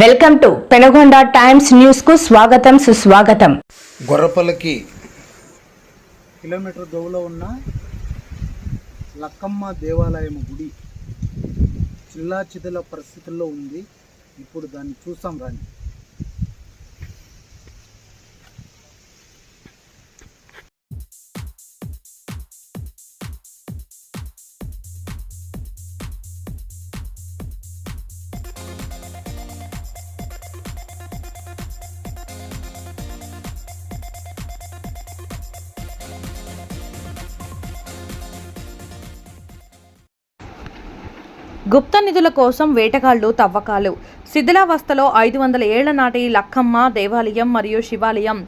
Welcome to Penagonda times న్యూస్కు స్వాగతం సుస్వాగతం. గొర్రపల్లకి కిలోమీటర్ దూరంలో ఉన్న లక్కమ్మ దేవాలయం గుడి చిల్లా చిదల పరిస్థితుల్లో ఉంది. ఇప్పుడు దాన్ని చూసాం రాని గుప్త నిధుల కోసం వేటగాళ్ళు తవ్వకాలు. శిథిలావస్థలో ఐదు వందల ఏళ్ళ నాటి లక్కమ్మ దేవాలయం మరియు శివాలయం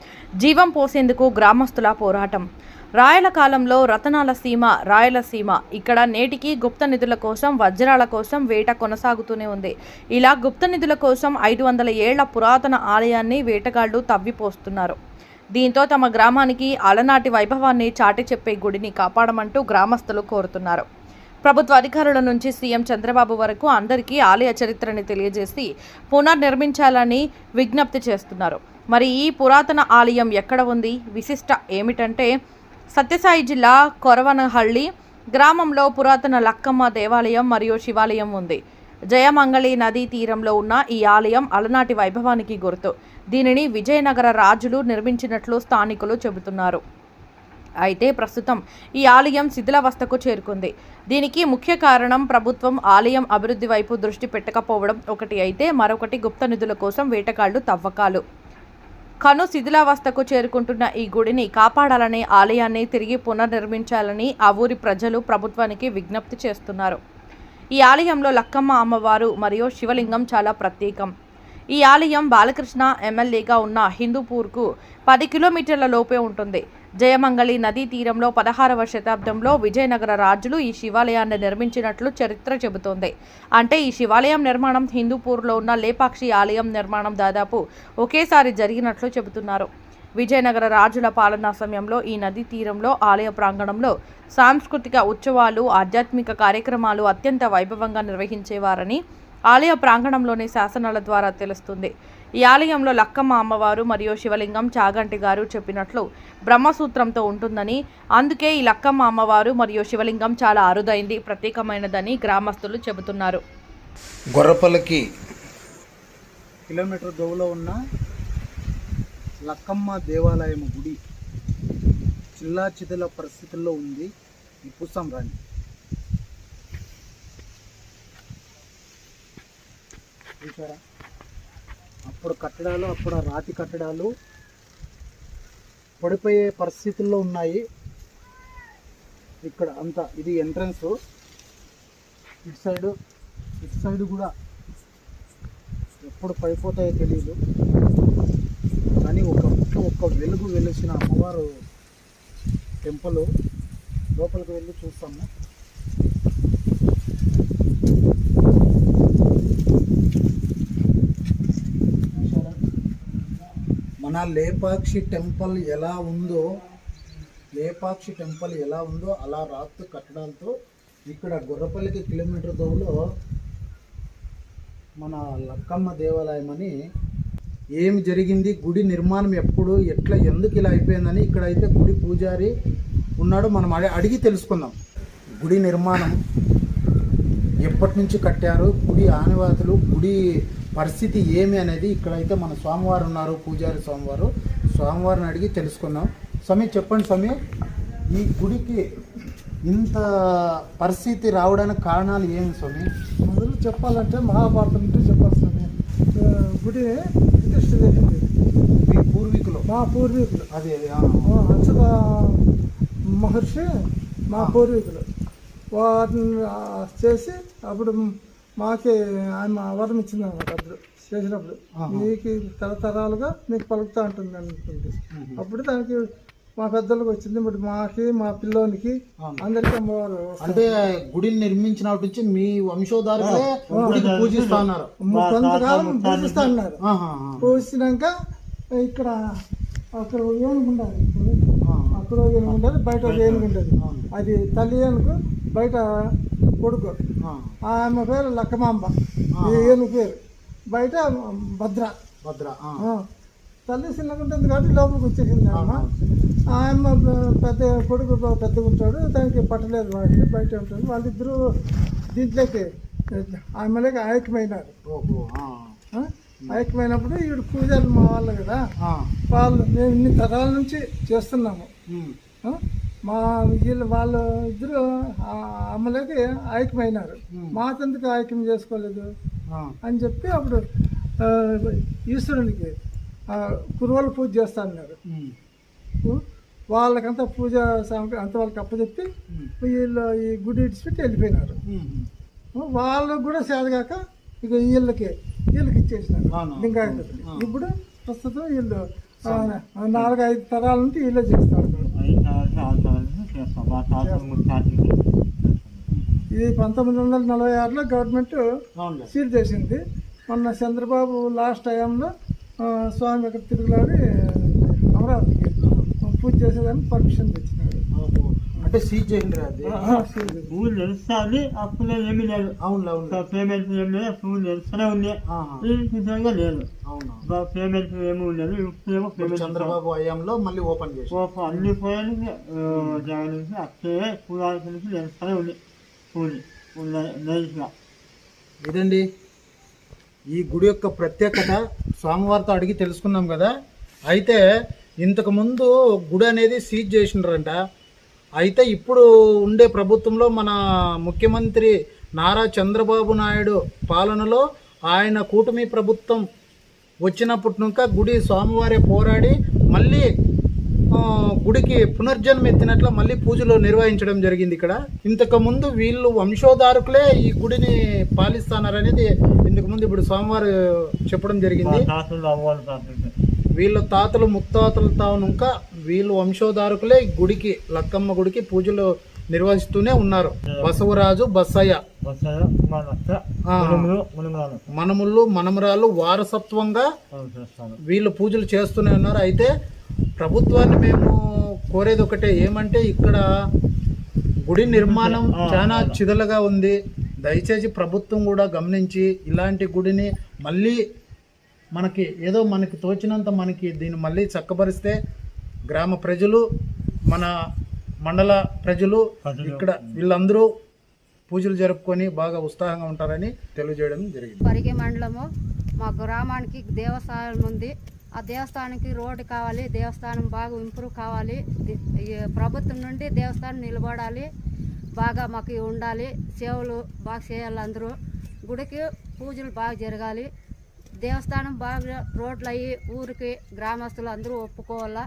జీవం పోసేందుకు గ్రామస్తుల పోరాటం. రాయల కాలంలో రతనాల సీమ రాయలసీమ ఇక్కడ నేటికి గుప్త నిధుల కోసం వజ్రాల కోసం వేట కొనసాగుతూనే ఉంది. ఇలా గుప్త నిధుల కోసం ఐదు వందల ఏళ్ళ పురాతన ఆలయాన్ని వేటగాళ్ళు తవ్విపోస్తున్నారు. దీంతో తమ గ్రామానికి అలనాటి వైభవాన్ని చాటి చెప్పే గుడిని కాపాడమంటూ గ్రామస్తులు కోరుతున్నారు. ప్రభుత్వ అధికారుల నుంచి సీఎం చంద్రబాబు వరకు అందరికీ ఆలయ చరిత్రని తెలియజేసి పునర్నిర్మించాలని విజ్ఞప్తి చేస్తున్నారు. మరి ఈ పురాతన ఆలయం ఎక్కడ ఉంది? విశిష్ట ఏమిటంటే సత్యసాయి జిల్లా కొరవనహళ్ళి గ్రామంలో పురాతన లక్కమ్మ దేవాలయం మరియు శివాలయం ఉంది. జయమంగళి నదీ తీరంలో ఉన్న ఈ ఆలయం అలనాటి వైభవానికి గుర్తు. దీనిని విజయనగర రాజులు నిర్మించినట్లు స్థానికులు చెబుతున్నారు. అయితే ప్రస్తుతం ఈ ఆలయం శిథిలావస్థకు చేరుకుంది. దీనికి ముఖ్య కారణం ప్రభుత్వం ఆలయం అభివృద్ధి వైపు దృష్టి పెట్టకపోవడం ఒకటి అయితే మరొకటి గుప్త నిధుల కోసం వేటగాళ్ళు తవ్వకాలు. కను శిథిలావస్థకు చేరుకుంటున్న ఈ గుడిని కాపాడాలనే ఆలయాన్ని తిరిగి పునర్నిర్మించాలని ఆ ఊరి ప్రజలు ప్రభుత్వానికి విజ్ఞప్తి చేస్తున్నారు. ఈ ఆలయంలో లక్కమ్మ అమ్మవారు మరియు శివలింగం చాలా ప్రత్యేకం. ఈ ఆలయం బాలకృష్ణ ఎమ్మెల్యేగా ఉన్న హిందూపూర్కు పది కిలోమీటర్ల లోపే ఉంటుంది. జయమంగళి నదీ తీరంలో పదహారవ శతాబ్దంలో విజయనగర రాజులు ఈ శివాలయాన్ని నిర్మించినట్లు చరిత్ర చెబుతోంది. అంటే ఈ శివాలయం నిర్మాణం హిందూపూర్లో ఉన్న లేపాక్షి ఆలయం నిర్మాణం దాదాపు ఒకేసారి జరిగినట్లు చెబుతున్నారు. విజయనగర రాజుల పాలనా సమయంలో ఈ నదీ తీరంలో ఆలయ ప్రాంగణంలో సాంస్కృతిక ఉత్సవాలు ఆధ్యాత్మిక కార్యక్రమాలు అత్యంత వైభవంగా నిర్వహించేవారని ఆలయ ప్రాంగణంలోని శాసనాల ద్వారా తెలుస్తుంది. ఈ ఆలయంలో లక్కమ్మ అమ్మవారు మరియు శివలింగం చాగంటి గారు చెప్పినట్లు బ్రహ్మసూత్రంతో ఉంటుందని అందుకే ఈ లక్కమ్మ అమ్మవారు మరియు శివలింగం చాలా అరుదైంది ప్రత్యేకమైనదని గ్రామస్తులు చెబుతున్నారు. గొర్రపల్లకి కిలోమీటర్ దూరంలో ఉన్న లక్కమ్మ దేవాలయం గుడి చిల్లా చిదల పరిస్థితుల్లో ఉంది. ఈ చూసాం రాని చూసారా? అప్పుడు కట్టడాలు అప్పుడు రాతి కట్టడాలు పడిపోయే పరిస్థితుల్లో ఉన్నాయి. ఇక్కడ అంతా ఇది ఎంట్రన్స్. ఇటు సైడు ఇటు సైడ్ కూడా ఎప్పుడు పడిపోతాయో తెలియదు కానీ ఒక ఒక్క వెలుగు వెలిసిన అమ్మవారు టెంపుల్. లోపలికి వెళ్ళి చూస్తాము. మన లేపాక్షి టెంపుల్ ఎలా ఉందో లేపాక్షి టెంపుల్ ఎలా ఉందో అలా రాత్తు కట్టడాలతో ఇక్కడ గుర్రపల్లికి కిలోమీటర్ దూరంలో మన లక్కమ్మ దేవాలయం అని ఏమి జరిగింది గుడి నిర్మాణం ఎప్పుడు ఎట్లా ఎందుకు ఇలా అయిపోయిందని ఇక్కడ అయితే గుడి పూజారి ఉన్నాడు. మనం అడి- అడిగి తెలుసుకుందాం. గుడి నిర్మాణం ఎప్పటి నుంచి కట్టారు గుడి ఆనవాతులు గుడి పరిస్థితి ఏమి అనేది ఇక్కడైతే మన స్వామివారు ఉన్నారు పూజారి స్వామివారు. స్వామివారిని అడిగి తెలుసుకుందాం. స్వామి చెప్పండి స్వామి. ఈ గుడికి ఇంత పరిస్థితి రావడానికి కారణాలు ఏమి స్వామి? మొదలు చెప్పాలంటే మహాభారతం నుండి చెప్పాల్సింది ఆ, గుడి జరిగింది మీ పూర్వీకులు? మా పూర్వీకులు. అదే అచ్యుత మహర్షి మా పూర్వీకులు. వారిని ఆ, చేసి అప్పుడు మాకి ఆయన వరం ఇచ్చింది అన్నమాట అప్పుడు చేసినప్పుడు. మీకు తరతరాలుగా మీకు పలుకుతూ ఉంటుంది అనుకుంది అప్పుడు దానికి మా పెద్దలకు వచ్చింది ఇప్పుడు మాకి మా పిల్లోనికి. అందరికీ అమ్మవారు అంటే గుడిని నిర్మించినప్పటి నుంచి మీ వంశోధారులే పూజిస్తా ఉన్నారు కొంతకాలం పూజిస్తా ఉన్నారు. పోసినాక ఇక్కడ అక్కడ ఒక ఏనుగు ఉండాలి ఆ. అక్కడ ఒక ఏనుగు ఉండాలి బయట అవును. అది తల్లి ఏనుగు బయట కొడుకు. ఆమె పేరు లక్కమాంబ. ఈ ఏనుగు పేరు. బయట భద్ర. భద్ర. తల్లి చిన్నగా ఉంటుంది కాబట్టి లోపలికి వచ్చేసింది అమ్మ ఆయమ్మ పెద్ద కొడుకు పెద్దగా ఉంటాడు. దానికి పట్టలేదు వాడికి. బయట ఉంటుంది వాళ్ళిద్దరూ దీంట్లోకి ఆమెలోకి ఐక్యమైనారు? ఐక్యమైనప్పుడు ఈవిడ పూజలు మా వాళ్ళు కదా. వాళ్ళు మేము ఇన్ని తరాల నుంచి చేస్తున్నాము? మా వీళ్ళు వాళ్ళు ఇద్దరు అమ్మలోకి ఐక్యమైనారు. మాకెందుకు ఐక్యం చేసుకోలేదు. అని చెప్పి అప్పుడు ఈశ్వరునికి కురువల పూజ చేస్తా అన్నారు. ఉమ్. వాళ్ళకంతా పూజ సామగ్రి అంత వాళ్ళకి అప్పచెప్పి వీళ్ళు ఈ గుడి ఇడిచిపెట్టి వెళ్ళిపోయినారు. వాళ్ళకు కూడా సేదగాక ఇక వీళ్ళకి వీళ్ళకి ఇచ్చేసినారు. లింగాయతులకి ఇప్పుడు ప్రస్తుతం వీళ్ళు ఆ, నాలుగు ఐదు తరాల నుంచి వీళ్ళే చేస్తారు. ఇది పంతొమ్మిది వందల నలభై ఆరులో గవర్నమెంట్ సీల్ చేసింది. మొన్న చంద్రబాబు లాస్ట్ టైంలో స్వామి ఇక్కడ తిరుగులాడి అమరావతికి పూజ చేసేదానికి పర్మిషన్ తెచ్చినాడు. అంటే సీజ్ చేయండి అది. చేసి. పువ్వులు తెలుస్తుంది అప్పుడే ఏమీ లేదు అవునులే అవునులే. పేమెంట్ ఏం లేదు పువ్వులు తెలుస్తూనే ఉంది. విధంగా లేదు. అవును? పేమెంట్ ఏమీ ఉండదు. ఇప్పుడేమో ఇప్పుడు పేమెంట్ చంద్రబాబు హయాంలో మళ్ళీ ఓపెన్ చేసి. ఓ అన్ని పోయానికి జగన్ నుంచి అట్లే పురాణానికి నుంచి తెలుస్తూనే ఉంది. పువ్వులు నైస్గా ఇదండి ఈ గుడి యొక్క ప్రత్యేకత స్వామివారితో అడిగి తెలుసుకున్నాం కదా. అయితే ఇంతకు ముందు గుడి అనేది సీజ్ చేసిండ్రంట. అయితే ఇప్పుడు ఉండే ప్రభుత్వంలో మన ముఖ్యమంత్రి నారా చంద్రబాబు నాయుడు పాలనలో ఆయన కూటమి ప్రభుత్వం వచ్చినప్పటి నుంచి గుడి స్వామివారే పోరాడి మళ్ళీ గుడికి పునర్జన్మ ఎత్తినట్లు మళ్ళీ పూజలు నిర్వహించడం జరిగింది ఇక్కడ. ఇంతకు ముందు వీళ్ళు వంశోధారకులే ఈ గుడిని పాలిస్తానారనేది ఇంతకు ముందు ఇప్పుడు స్వామివారు చెప్పడం జరిగింది. వీళ్ళ తాతలు ముత్తాతల తానుక వీళ్ళు వంశోధారకులే గుడికి లక్కమ్మ గుడికి పూజలు నిర్వహిస్తూనే ఉన్నారు. బసవరాజు బస్సయ్య. మునుములు మనముళ్ళు మనమరాలు వారసత్వంగా వీళ్ళు పూజలు చేస్తూనే ఉన్నారు. అయితే ప్రభుత్వాన్ని మేము కోరేది ఒకటే ఏమంటే ఇక్కడ గుడి నిర్మాణం చాలా చిదలగా ఉంది. దయచేసి ప్రభుత్వం కూడా గమనించి ఇలాంటి గుడిని మళ్ళీ మనకి ఏదో మనకి తోచినంత మనకి దీన్ని మళ్ళీ చక్కబరిస్తే గ్రామ ప్రజలు మన మండల ప్రజలు ఇక్కడ వీళ్ళందరూ పూజలు జరుపుకొని బాగా ఉత్సాహంగా ఉంటారని తెలియజేయడం జరిగింది. పరిగి మండలము మా గ్రామానికి దేవస్థానం ఉంది. ఆ దేవస్థానానికి రోడ్డు కావాలి దేవస్థానం బాగా ఇంప్రూవ్ కావాలి. ప్రభుత్వం నుండి దేవస్థానం నిలబడాలి బాగా మాకు ఉండాలి సేవలు బాగా చేయాలి అందరూ. గుడికి పూజలు బాగా జరగాలి. దేవస్థానం బాగా రోడ్లు అయ్యి ఊరికి గ్రామస్తులు అందరూ ఒప్పుకోవాలా.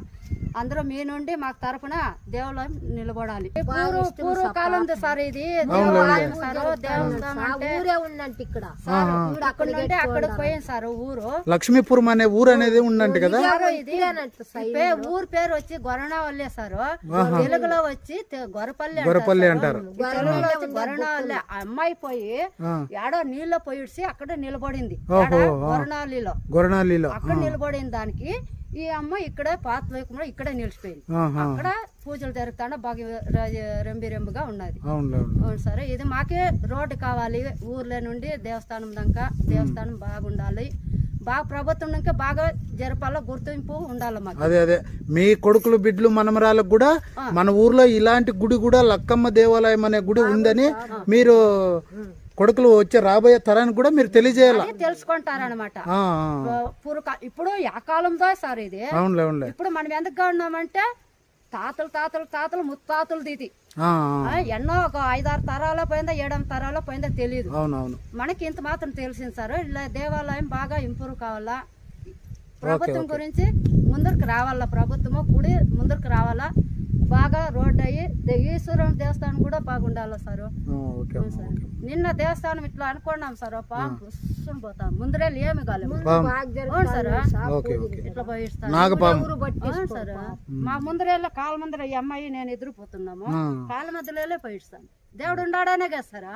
అందరూ మీ నుండి మాకు తరపున దేవాలయం నిలబడాలి. పూర్వ పూర్వకాలం సార్ ఇది. దేవాలయం సార్ దేవస్థానం ఉందంటే ఇక్కడ సార్ అక్కడ నుండి అక్కడికి పోయింది సార్ ఊరు. లక్ష్మీపురం అనే ఊరు అనేది ఉందంట కదా? ఊరు పేరు వచ్చి గొరణావల్లి సార్. తెలుగులో వచ్చి గొరపల్లి గొరపల్లి అంటారు. గొరణావల్లి అమ్మాయి పోయి. ఏడో నీళ్ళ పోయిడ్చి అక్కడ నిలబడింది. గొరణాలిలో అక్కడ నిలబడిన దానికి ఈ అమ్మ ఇక్కడే పాత వైపులో ఇక్కడే నిలిచిపోయింది. అక్కడ పూజలు జరుగుతాడ బాగా రెంబి రెంబుగా ఉన్నది. అవును సరే ఇది మాకే రోడ్డు కావాలి. ఊర్లో నుండి దేవస్థానం దాకా దేవస్థానం బాగుండాలి. బాగా ప్రభుత్వం ఇంకా బాగా జరపాల గుర్తింపు ఉండాలి మాకు. అదే అదే. మీ కొడుకులు బిడ్డలు మనమరాలకు కూడా మన ఊర్లో ఇలాంటి గుడి కూడా లక్కమ్మ దేవాలయం అనే గుడి ఉందని మీరు కొడుకులు వచ్చే రాబోయే తరానికి కూడా మీరు తెలియజేయాల? తెలుసుకుంటారనమాట. పూర్వక ఇప్పుడు ఆ కాలంతో సార్ ఇది? అవునులే అవునులే. ఇప్పుడు మనం ఎందుకు ఉన్నామంటే తాతలు తాతలు తాతలు ముత్తాతలు దీది. ఎన్నో ఒక ఐదారు తరాలో పోయిందో ఏడెనిమిది తరాలో పోయిందో తెలియదు. అవునవును. మనకి ఇంత మాత్రం తెలిసింది సార్ ఇలా దేవాలయం బాగా ఇంప్రూవ్ కావాలా? ప్రభుత్వం గురించి ముందరికి రావాలా? ప్రభుత్వము గుడి ముందరికి రావాలా? బాగా రోడ్డు అయ్యి ఈశ్వరం దేవస్థానం కూడా బాగుండాలా సార్? నిన్న దేవస్థానం ఇట్లా అనుకున్నాం సార్ పాము పుస్సుని పోతాం. ముందరే ఏమి. అవును సార్. మా ముందరేళ్ళ కాళ్ళ ముందర ఈ అమ్మాయి నేను ఎదురుపోతున్నాము. కాళ్ళ మధ్యలో పోయిస్తాను దేవుడు ఉండాడనే కదా సార్?